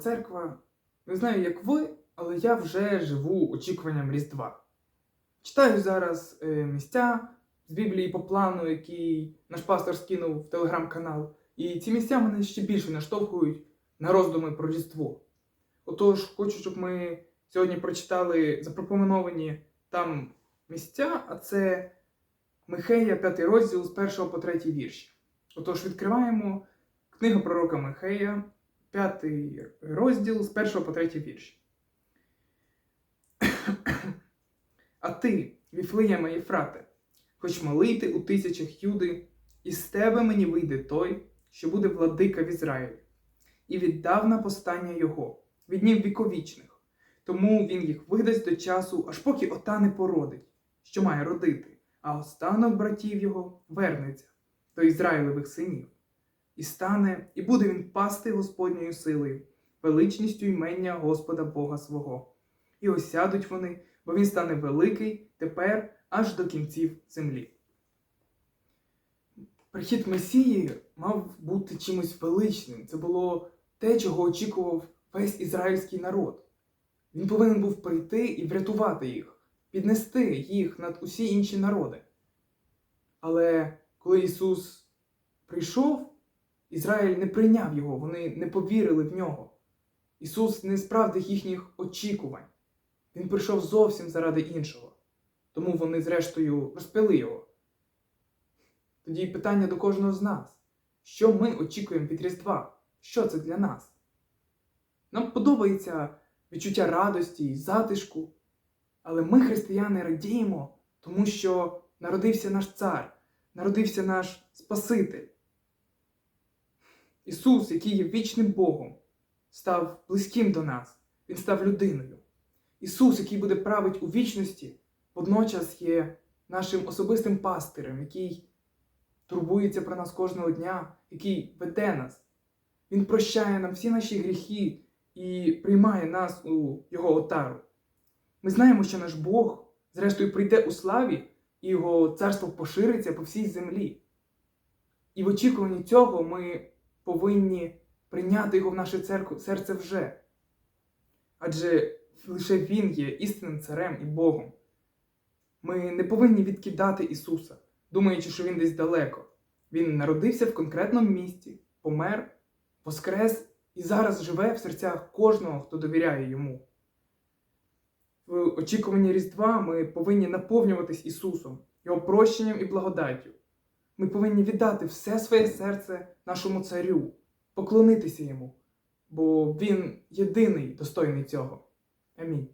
церква. Не знаю, як ви, але я вже живу очікуванням Різдва. Читаю зараз е, місця з Біблії по плану, який наш пастор скинув в телеграм-канал. І ці місця мене ще більше наштовхують на роздуми про Різдво. Отож, хочу, щоб ми сьогодні прочитали запропоновані там місця, а це Михея, 5 розділ з 1 по 3 вірші. Отож, відкриваємо книгу пророка Михея, 5 розділ з 1 по 3 вірші. А ти, Віфлеєме Єфрате, хоч малий ти у тисячах юди, із тебе мені вийде той, що буде владика в Ізраїлі, і віддавна постання його, від днів віковічних, тому він їх видасть до часу, аж поки ота не породить, що має родити, а останок братів його вернеться до Ізраїлевих синів. І стане, і буде він пасти Господньою силою, величністю ймення Господа Бога свого. І осядуть вони, бо він стане великий тепер аж до кінців землі. Прихід Месії мав бути чимось величним. Це було те, чого очікував весь ізраїльський народ. Він повинен був прийти і врятувати їх, піднести їх над усі інші народи. Але коли Ісус прийшов, Ізраїль не прийняв його, вони не повірили в нього. Ісус не справдив їхніх очікувань. Він прийшов зовсім заради іншого. Тому вони, зрештою, розпили його. Тоді питання до кожного з нас: що ми очікуємо від Різдва? Що це для нас? Нам подобається відчуття радості і затишку, але ми, християни, радіємо, тому що народився наш цар, народився наш Спаситель. Ісус, який є вічним Богом, став близьким до нас, Він став людиною. Ісус, який буде править у вічності, водночас є нашим особистим пастирем, який турбується про нас кожного дня, який веде нас. Він прощає нам всі наші гріхи і приймає нас у Його отару. Ми знаємо, що наш Бог, зрештою, прийде у славі, і Його царство пошириться по всій землі. І в очікуванні цього ми повинні прийняти його в наше церкву, серце вже. Адже лише Він є істинним царем і Богом. Ми не повинні відкидати Ісуса, думаючи, що Він десь далеко. Він народився в конкретному місці, помер, воскрес і зараз живе в серцях кожного, хто довіряє йому. В очікуванні Різдва ми повинні наповнюватись Ісусом, Його прощенням і благодаттю. Ми повинні віддати все своє серце нашому царю, поклонитися йому, бо Він єдиний достойний цього. Амінь.